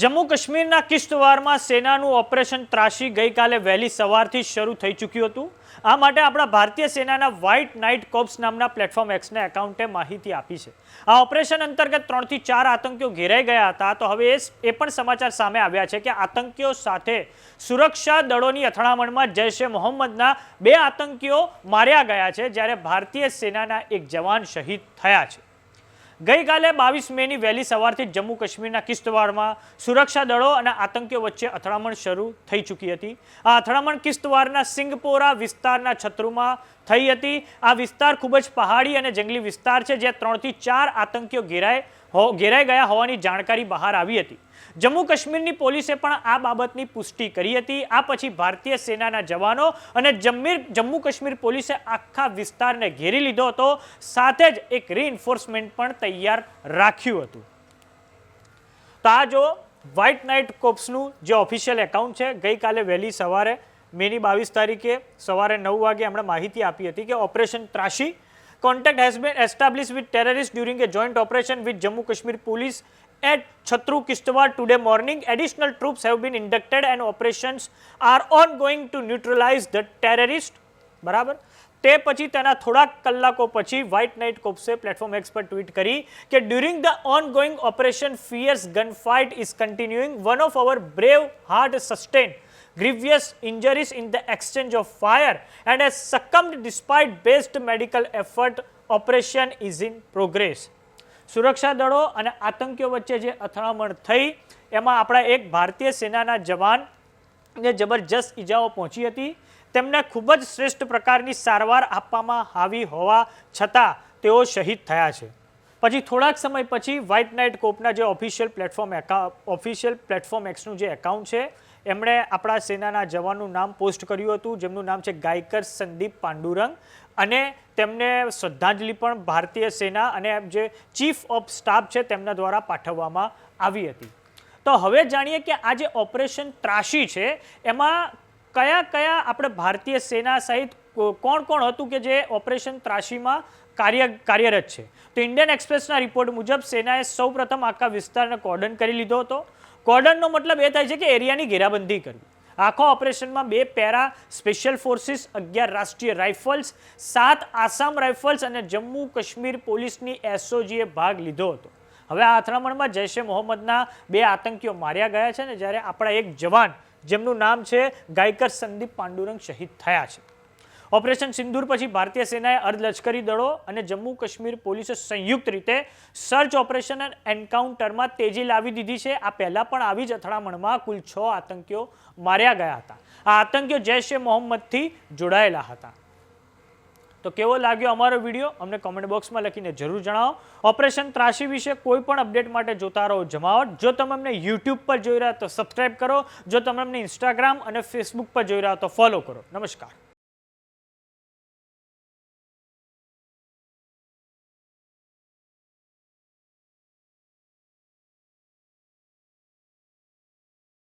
જમ્મુ કાશ્મીરના કિશ્તવારમાં સેનાનું ઓપરેશન ત્રાસી ગઈકાલે વહેલી સવારથી શરૂ થઈ ચૂક્યું હતું. આ માટે આપણા ભારતીય સેનાના વ્હાઇટ નાઇટ કોપ્સ નામના પ્લેટફોર્મ એક્સના એકાઉન્ટે માહિતી આપી છે. આ ઓપરેશન અંતર્ગત ત્રણથી ચાર આતંકીઓ ઘેરાઈ ગયા હતા. તો હવે એ એ પણ સમાચાર સામે આવ્યા છે કે આતંકીઓ સાથે સુરક્ષા દળોની અથડામણમાં જૈશે મોહમ્મદના બે આતંકીઓ માર્યા ગયા છે, જ્યારે ભારતીય સેનાના એક જવાન શહીદ થયા છે. ગઈકાલે બાવીસ મેની વહેલી સવારથી જમ્મુ કાશ્મીરના કિશ્તવારમાં સુરક્ષા દળો અને આતંકીઓ વચ્ચે અથડામણ શરૂ થઈ ચૂકી હતી. આ અથડામણ કિશ્તવારના સિંગપોરા વિસ્તારના છત્રુમાં થઈ હતી. આ વિસ્તાર ખૂબ જ પહાડી અને જંગલી વિસ્તાર છે, જ્યાં ત્રણથી ચાર આતંકીઓ ઘેરાય ઘેરાઈ ગયા હોવાની જાણકારી બહાર આવી હતી. જમ્મુ કાશ્મીરની પોલીસે પણ આ બાબતની પુષ્ટિ કરી હતી. આ પછી ભારતીય સેનાના જવાનો અને જમ્મીર જમ્મુ કાશ્મીર પોલીસે આખા વિસ્તારને ઘેરી લીધો હતો. સાથે જ એક રીઇન્ફોર્સમેન્ટ પણ તૈયાર રાખ્યું હતું. તો આ જો વ્હાઇટ નાઇટ કોપ્સનું જે ઓફિશિયલ એકાઉન્ટ છે, ગઈકાલે વહેલી સવારે મેની બાવીસ તારીખે સવારે નવ વાગે એમણે માહિતી આપી હતી કે ઓપરેશન ત્રાસી contact has been established with terrorists during a joint operation with Jammu Kashmir police at Chatru Kishtwar today morning. Additional troops have been inducted and operations are ongoing to neutralize the terrorist. બરાબર તે પછી તેના થોડાક કલાકો પછી white night કોપ્સે platform x પર tweet કરી કે during the ongoing operation fierce gun fight is continuing one of our brave heart sustain grievous injuries in the exchange of fire and has succumbed despite best medical effort operation is in progress સુરક્ષા દળો અને આતંકીઓ વચ્ચે જે અથડામણ થઈ એમાં આપણા એક ભારતીય સેનાના જવાનને જબરજસ્ત ઈજાઓ પહોંચી હતી તેમને ખૂબ જ શ્રેષ્ઠ પ્રકારની સારવાર આપવામાં આવી હોવા છતાં તેઓ શહીદ થયા છે પછી થોડાક સમય પછી વ્હાઇટ નાઇટ કોપના જે ઓફિશિયલ પ્લેટફોર્મ ઓફિશિયલ પ્લેટફોર્મ એક્સનું જે એકાઉન્ટ છે, એમણે આપણા સેનાના જવાનનું નામ પોસ્ટ કર્યું હતું, જેમનું નામ છે ગાયકર સંદીપ પાંડુરંગ. અને તેમને શ્રદ્ધાંજલિ પણ ભારતીય સેના અને જે ચીફ ઓફ સ્ટાફ છે તેમના દ્વારા પાઠવવામાં આવી હતી. તો હવે જાણીએ કે આ જે ઓપરેશન ત્રાસી છે, એમાં કયા કયા આપણે ભારતીય સેના સહિત કોણ કોણ હતું કે જે ઓપરેશન ત્રાસીમાં કાર્ય કાર્યરત છે. તો ઇન્ડિયન એક્સપ્રેસના રિપોર્ટ મુજબ સેનાએ સૌપ્રથમ આખા વિસ્તારને કોર્ડન કરી લીધો હતો. કોર્ડનનો મતલબ એ થાય છે કે એરિયાની ઘેરાબંધી કરવી. આખા ઓપરેશનમાં બે પેરા સ્પેશિયલ ફોર્સિસ, અગિયાર રાષ્ટ્રીય રાઇફલ્સ, સાત આસામ રાઇફલ્સ અને જમ્મુ કાશ્મીર પોલીસની એસઓજીએ ભાગ લીધો હતો. હવે આ અથડામણમાં જૈશે મોહમ્મદના બે આતંકીઓ માર્યા ગયા છે ને જ્યારે આપણા એક જવાન, જેમનું નામ છે ગાયકર સંદીપ પાંડુરંગ શહીદ થયા છે. ઓપરેશન સિંદૂર પછી ભારતીય સેનાએ અર્ધલશ્કરી દળો અને જમ્મુ કાશ્મીર પોલીસે સંયુક્ત રીતે સર્ચ ઓપરેશન અને એન્કાઉન્ટરમાં તેજી લાવી દીધી છે. આ પહેલાં પણ આવી જ અથડામણમાં કુલ છ આતંકીઓ માર્યા ગયા હતા. આ આતંકીઓ જૈશ એ મોહમ્મદથી જોડાયેલા હતા. તો કેવો લાગ્યો અમારો વીડિયો? અમને કોમેન્ટ બોક્સમાં લખીને જરૂર જણાવો. ઓપરેશન ત્રાસી વિશે કોઈ પણ અપડેટ માટે જોતા રહો જમાવટ. જો તમે અમને યુટ્યુબ પર જોઈ રહ્યા તો સબસ્ક્રાઇબ કરો. જો તમે અમને ઇન્સ્ટાગ્રામ અને ફેસબુક પર જોઈ રહ્યા તો ફોલો કરો. નમસ્કાર.